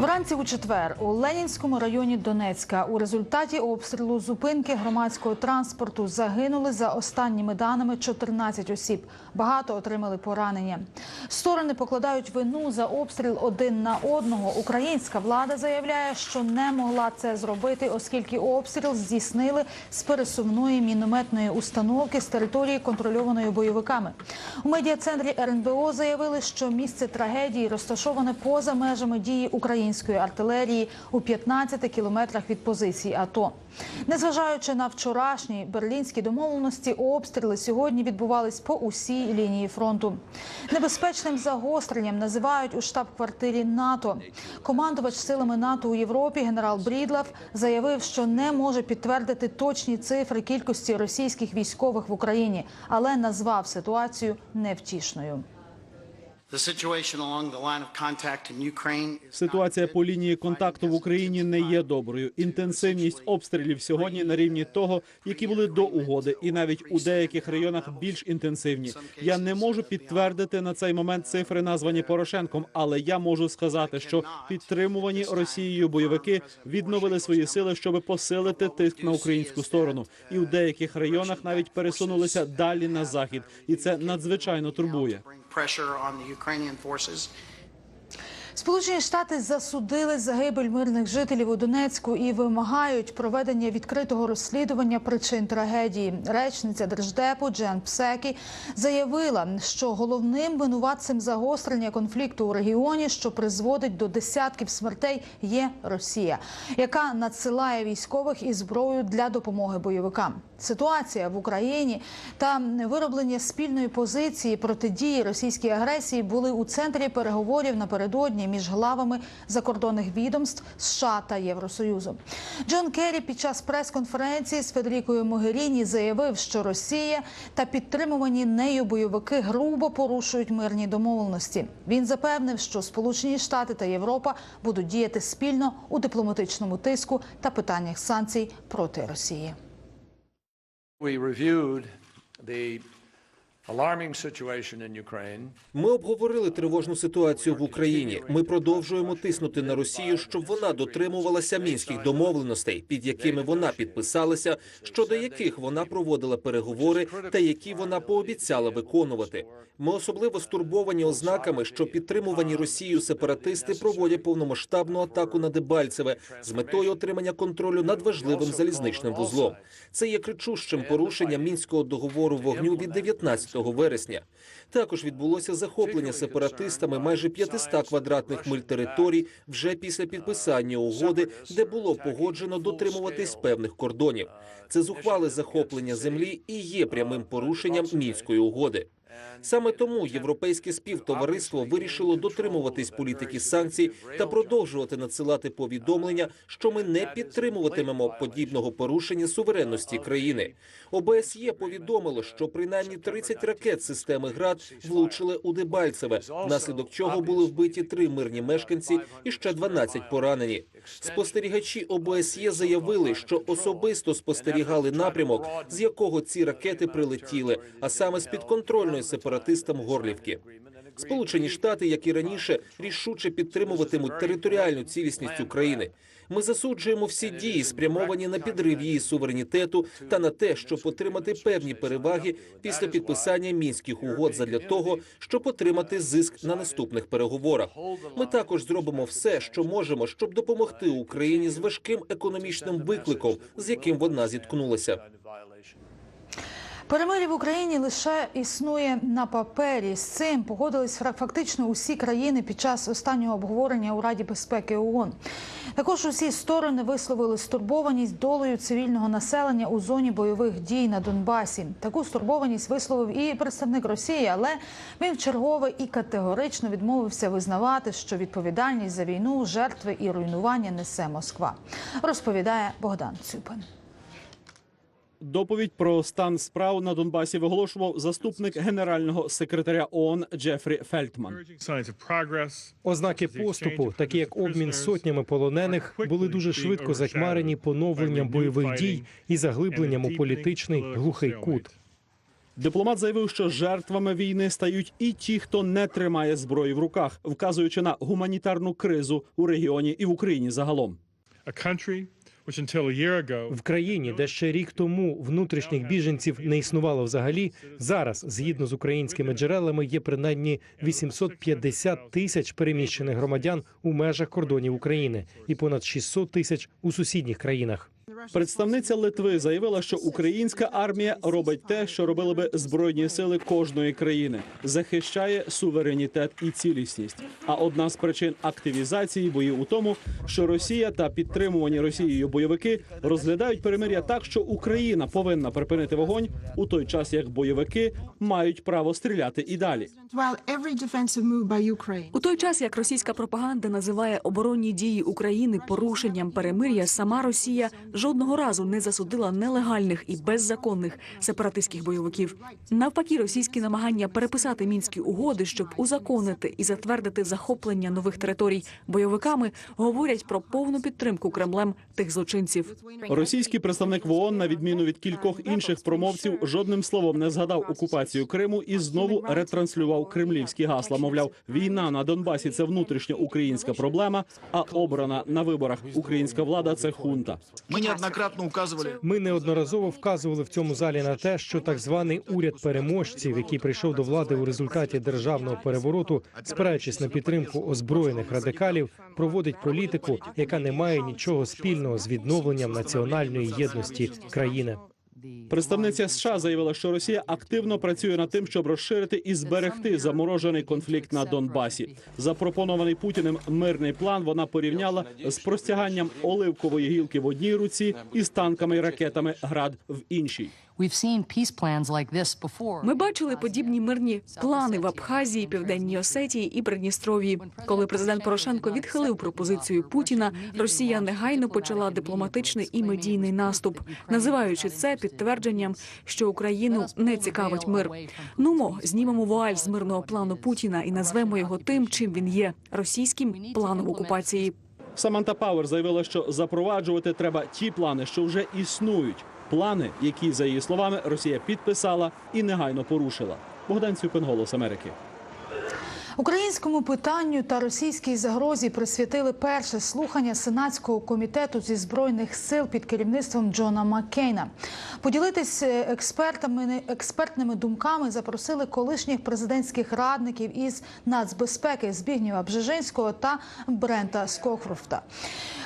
Вранці у четвер у Ленінському районі Донецька у результаті обстрілу зупинки громадського транспорту загинули за останніми даними 14 осіб. Багато отримали поранення. Сторони покладають вину за обстріл один на одного. Українська влада заявляє, що не могла це зробити, оскільки обстріл здійснили з пересувної мінометної установки з території контрольованої бойовиками. У медіа-центрі РНБО заявили, що місце трагедії розташоване поза межами дії української артилерії у 15 кілометрах від позицій АТО. Незважаючи на вчорашні берлінські домовленості, обстріли сьогодні відбувались по усій лінії фронту. Небезпечним загостренням називають у штаб-квартирі НАТО. Командувач силами НАТО у Європі генерал Брідлав заявив, що не може підтвердити точні цифри кількості російських військових в Україні, але назвав ситуацію невтішною. Ситуація по лінії контакту в Україні не є доброю. Інтенсивність обстрілів сьогодні на рівні того, які були до угоди, і навіть у деяких районах більш інтенсивні. Я не можу підтвердити на цей момент цифри, названі Порошенком, але я можу сказати, що підтримувані Росією бойовики відновили свої сили, щоб посилити тиск на українську сторону, і в деяких районах навіть пересунулися далі на захід, і це надзвичайно турбує. pressure on the Ukrainian forces. Сполучені Штати засудили загибель мирних жителів у Донецьку і вимагають проведення відкритого розслідування причин трагедії. Речниця держдепу Джен Псекі заявила, що головним винуватцем загострення конфлікту у регіоні, що призводить до десятків смертей, є Росія, яка надсилає військових і зброю для допомоги бойовикам. Ситуація в Україні та вироблення спільної позиції протидії російській агресії були у центрі переговорів напередодні між главами закордонних відомств США та Євросоюзу. Джон Керрі під час прес-конференції з Федерікою Могеріні заявив, що Росія та підтримувані нею бойовики грубо порушують мирні домовленості. Він запевнив, що Сполучені Штати та Європа будуть діяти спільно у дипломатичному тиску та питаннях санкцій проти Росії. We reviewed the Ми обговорили тривожну ситуацію в Україні. Ми продовжуємо тиснути на Росію, щоб вона дотримувалася мінських домовленостей, під якими вона підписалася, щодо яких вона проводила переговори та які вона пообіцяла виконувати. Ми особливо стурбовані ознаками, що підтримувані Росією сепаратисти проводять повномасштабну атаку на Дебальцеве з метою отримання контролю над важливим залізничним вузлом. Це є кричущим порушенням мінського договору вогню від 19 вересня. Також відбулося захоплення сепаратистами майже 500 квадратних миль територій вже після підписання угоди, де було погоджено дотримуватись певних кордонів. Це зухвале захоплення землі і є прямим порушенням мінської угоди. Саме тому європейське співтовариство вирішило дотримуватись політики санкцій та продовжувати надсилати повідомлення, що ми не підтримуватимемо подібного порушення суверенності країни. ОБСЄ повідомило, що принаймні 30 ракет системи ГРАД влучили у Дебальцеве, внаслідок чого були вбиті три мирні мешканці і ще 12 поранені. Спостерігачі ОБСЄ заявили, що особисто спостерігали напрямок, з якого ці ракети прилетіли, а саме з підконтрольної сепаратистам Горлівки. Сполучені Штати, як і раніше, рішуче підтримуватимуть територіальну цілісність України. Ми засуджуємо всі дії, спрямовані на підрив її суверенітету та на те, щоб отримати певні переваги після підписання мінських угод задля того, щоб отримати зиск на наступних переговорах. Ми також зробимо все, що можемо, щоб допомогти Україні з важким економічним викликом, з яким вона зіткнулася. Перемир'я в Україні лише існує на папері. З цим погодились фактично усі країни під час останнього обговорення у Раді безпеки ООН. Також усі сторони висловили стурбованість долею цивільного населення у зоні бойових дій на Донбасі. Таку стурбованість висловив і представник Росії, але він вчергове і категорично відмовився визнавати, що відповідальність за війну, жертви і руйнування несе Москва. Розповідає Богдан Цюпин. Доповідь про стан справ на Донбасі виголошував заступник генерального секретаря ООН Джефрі Фельтман. Ознаки поступу, такі як обмін сотнями полонених, були дуже швидко затьмарені поновленням бойових дій і заглибленням у політичний глухий кут. Дипломат заявив, що жертвами війни стають і ті, хто не тримає зброї в руках, вказуючи на гуманітарну кризу у регіоні і в Україні загалом. В країні, де ще рік тому внутрішніх біженців не існувало взагалі, зараз, згідно з українськими джерелами, є принаймні 850 тисяч переміщених громадян у межах кордонів України і понад 600 тисяч у сусідніх країнах. Представниця Литви заявила, що українська армія робить те, що робили би збройні сили кожної країни, захищає суверенітет і цілісність. А одна з причин активізації боїв у тому, що Росія та підтримувані Росією бойовики розглядають перемир'я так, що Україна повинна припинити вогонь у той час, як бойовики мають право стріляти і далі. У той час, як російська пропаганда називає оборонні дії України порушенням перемир'я, сама Росія жодного разу не засудила нелегальних і беззаконних сепаратистських бойовиків. Навпаки, російські намагання переписати мінські угоди, щоб узаконити і затвердити захоплення нових територій бойовиками, говорять про повну підтримку Кремлем тих злочинців. Російський представник в ООН, на відміну від кількох інших промовців, жодним словом не згадав окупацію Криму і знову ретранслював кремлівські гасла. Мовляв, війна на Донбасі це внутрішньо українська проблема, а обрана на виборах українська влада це хунта. Мы неоднократно указывали Ми неодноразово вказували в цьому залі на те, що так званий уряд переможців, який прийшов до влади у результаті державного перевороту, спираючись на підтримку озброєних радикалів, проводить політику, яка не має нічого спільного з відновленням національної єдності країни. Представниця США заявила, що Росія активно працює над тим, щоб розширити і зберегти заморожений конфлікт на Донбасі. Запропонований Путіним мирний план вона порівняла з простяганням оливкової гілки в одній руці і з танками і ракетами град в іншій. We've seen peace plans like this before. Ми бачили подібні мирні плани в Абхазії, Південній Осетії і Придністров'ї. Коли президент Порошенко відхилив пропозицію Путіна, Росія негайно почала дипломатичний і медійний наступ, називаючи це підтвердженням, що Україну не цікавить мир. Нумо знімемо вуаль з мирного плану Путіна і назвемо його тим, чим він є російським планом окупації. Саманта Пауер заявила, що запроваджувати треба ті плани, що вже існують. Плани, які за її словами Росія підписала і негайно порушила. Богдан Цюпин, голос Америки. Українському питанню та російській загрозі присвятили перше слухання сенатського комітету зі збройних сил під керівництвом Джона Маккейна. Поділитись е, експертами експертними думками запросили колишніх президентських радників із нацбезпеки Збігнєва Бжежинського та Брента Скокфрофта.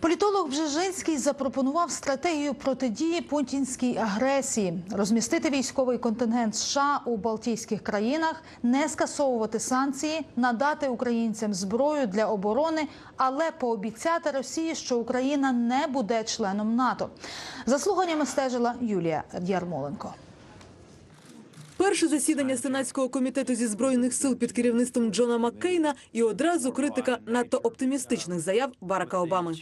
Політолог Бжежинський запропонував стратегію протидії путінській агресії, розмістити військовий контингент США у Балтійських країнах, не скасовувати санкції, надати українцям зброю для оборони, але пообіцяти Росії, що Україна не буде членом НАТО. За слуханнями стежила Юлія Ярмоленко. Перше засідання сенатського комітету зі збройних сил під керівництвом Джона Маккейна і одразу критика надто оптимістичних заяв Барака Обами.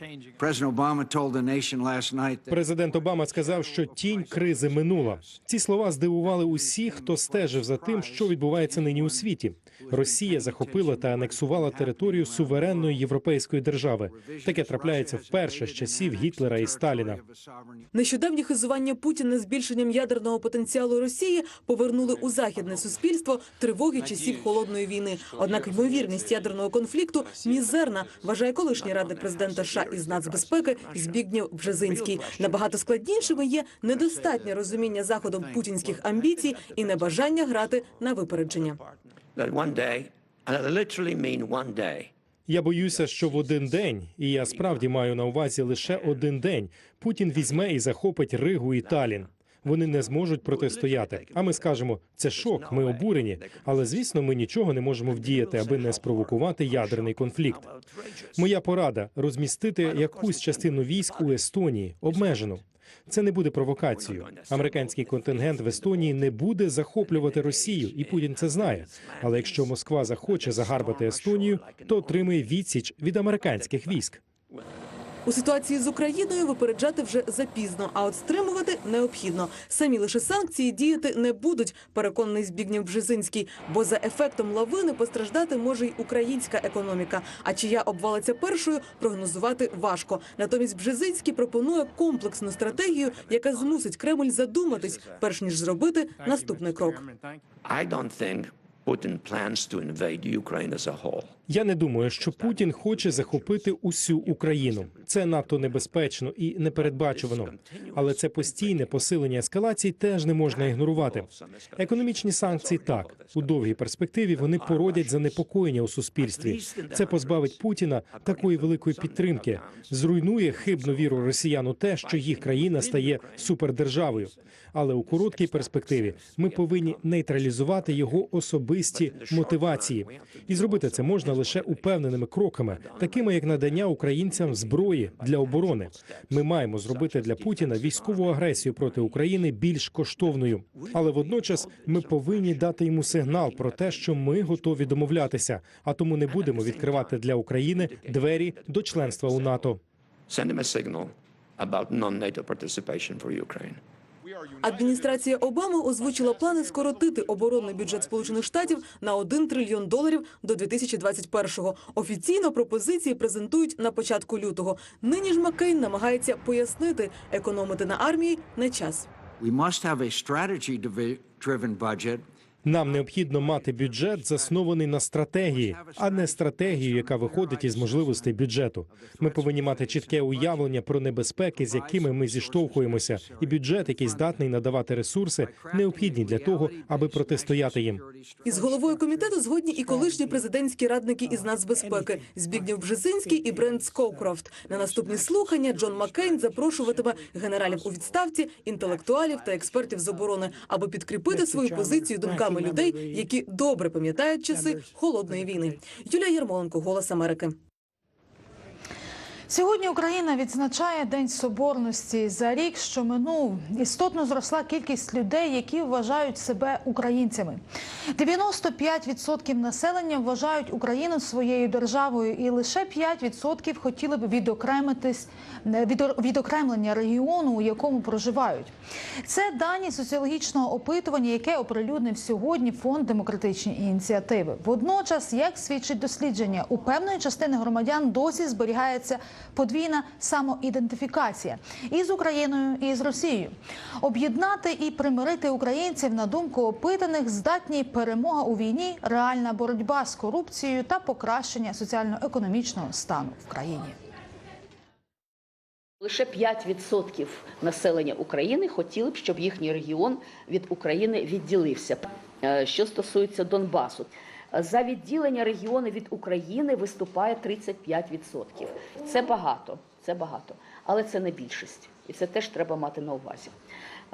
Президент Обама сказав, що тінь кризи минула. Ці слова здивували усіх, хто стежив за тим, що відбувається нині у світі. Росія захопила та анексувала територію суверенної європейської держави. Таке трапляється вперше з часів Гітлера і Сталіна. Нещодавні хизування Путіна збільшенням ядерного потенціалу Росії повернули у західне суспільство тривоги часів холодної війни. Однак ймовірність ядерного конфлікту мізерна, вважає колишній радник президента США із нацбезпеки Збігнєв Бжезинський. Набагато складнішими є недостатнє розуміння заходом путінських амбіцій і небажання грати на випередження. That Я боюся, що в один день, і я справді маю на увазі лише один день. Путін візьме і захопить Ригу і Талін. Вони не зможуть протистояти. А ми скажемо, це шок, ми обурені. Але звісно, ми нічого не можемо вдіяти, аби не спровокувати ядерний конфлікт. Моя порада розмістити якусь частину військ у Естонії обмежену. Це не буде провокацією. Американський контингент в Естонії не буде захоплювати Росію, і Путін це знає. Але якщо Москва захоче загарбати Естонію, то отримує відсіч від американських військ. У ситуації з Україною випереджати вже запізно, а от стримувати необхідно. Самі лише санкції діяти не будуть, переконаний Збігнєв Бжезинський, бо за ефектом лавини постраждати може й українська економіка. А чия обвалиться першою, прогнозувати важко. Натомість Бжезинський пропонує комплексну стратегію, яка змусить Кремль задуматись, перш ніж зробити наступний крок. I don't think Putin plans to. Я не думаю, що Путін хоче захопити усю Україну. Це надто небезпечно і непередбачувано. Але це постійне посилення ескалації теж не можна ігнорувати. Економічні санкції так у довгій перспективі вони породять занепокоєння у суспільстві. Це позбавить Путіна такої великої підтримки, зруйнує хибну віру росіян у те, що їх країна стає супердержавою. Але у короткій перспективі ми повинні нейтралізувати його особисті мотивації, і зробити це можна лише упевненими кроками, такими як надання українцям зброї для оборони. Ми маємо зробити для Путіна військову агресію проти України більш коштовною, але водночас ми повинні дати йому сигнал про те, що ми готові домовлятися, а тому не будемо відкривати для України двері до членства у НАТО. Send him about non-NATO participation for Ukraine. Адміністрація Обами озвучила плани скоротити оборонний бюджет Сполучених Штатів на 1 трильйон доларів до 2021-го. Офіційно пропозиції презентують на початку лютого. Нині ж Маккейн намагається пояснити, економити на армії не час. We must have a Нам необхідно мати бюджет, заснований на стратегії, а не стратегію, яка виходить із можливостей бюджету. Ми повинні мати чітке уявлення про небезпеки, з якими ми зіштовхуємося, і бюджет, який здатний надавати ресурси, необхідні для того, аби протистояти їм. Із головою комітету згодні і колишні президентські радники із нацбезпеки Збігнєв Бжезинський і Брент Скоукрофт. На наступні слухання Джон Маккейн запрошуватиме генералів у відставці, інтелектуалів та експертів з оборони, аби підкріпити свою позицію думками людей, які добре пам'ятають часи холодної війни. Юлія Ярмоленко, Голос Америки. Сьогодні Україна відзначає День Соборності. За рік, що минув, істотно зросла кількість людей, які вважають себе українцями. 95% населення вважають Україну своєю державою, і лише 5% хотіли б відокремитись від- відокремлення регіону, у якому проживають. Це дані соціологічного опитування, яке оприлюднив сьогодні фонд демократичні ініціативи. Водночас, як свідчить дослідження, у певної частини громадян досі зберігається подвійна самоідентифікація і з Україною, і з Росією. Об'єднати і примирити українців на думку опитаних здатні перемога у війні, реальна боротьба з корупцією та покращення соціально-економічного стану в країні. Лише 5% населення України хотіли б, щоб їхній регіон від України відділився. Е, Що стосується Донбасу, за відділення регіону від України виступає 35%. Це багато, це багато, але це не більшість, і це теж треба мати на увазі.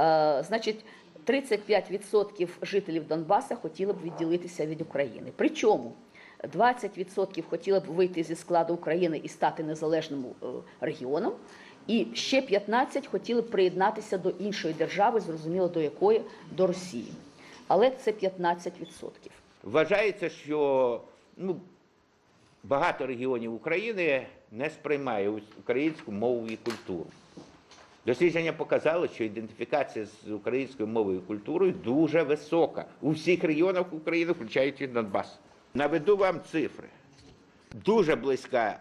Е, Значить, 35% жителів Донбаса хотіли б відділитися від України. Причому 20% хотіли б вийти зі складу України і стати незалежним е, регіоном, і ще 15 хотіли б приєднатися до іншої держави, зрозуміло до якої до Росії. Але це 15%. Вважається, що ну, багато регіонів України не сприймає українську мову і культуру. Дослідження показало, що ідентифікація з українською мовою і культурою дуже висока у всіх регіонах України, включаючи Донбас. Наведу вам цифри. Дуже близька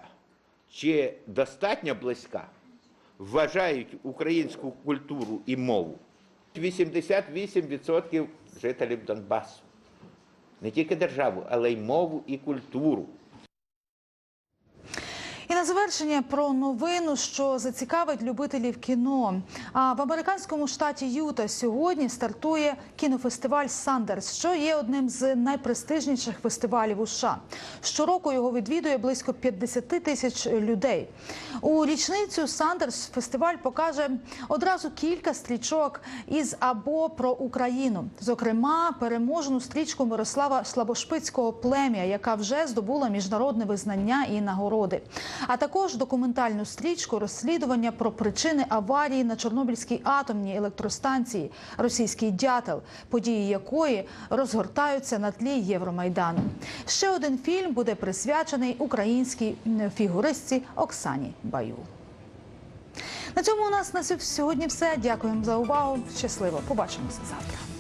чи достатньо близька вважають українську культуру і мову 88% жителів Донбасу не тільки державу, але й мову і культуру. І на завершення про новину, що зацікавить любителів кіно. А в американському штаті Юта сьогодні стартує кінофестиваль Сандерс, що є одним з найпрестижніших фестивалів у США. Щороку його відвідує близько 50 тисяч людей. У річницю Сандерс фестиваль покаже одразу кілька стрічок із або про Україну, зокрема переможну стрічку Мирослава Слабошпицького плем'я, яка вже здобула міжнародне визнання і нагороди. А також документальну стрічку розслідування про причини аварії на Чорнобильській атомній електростанції Російський дятел, події якої розгортаються на тлі Євромайдану. Ще один фільм буде присвячений українській фігуристці Оксані Баюл. На цьому у нас на сьогодні все. Дякуємо за увагу. Щасливо. Побачимося завтра.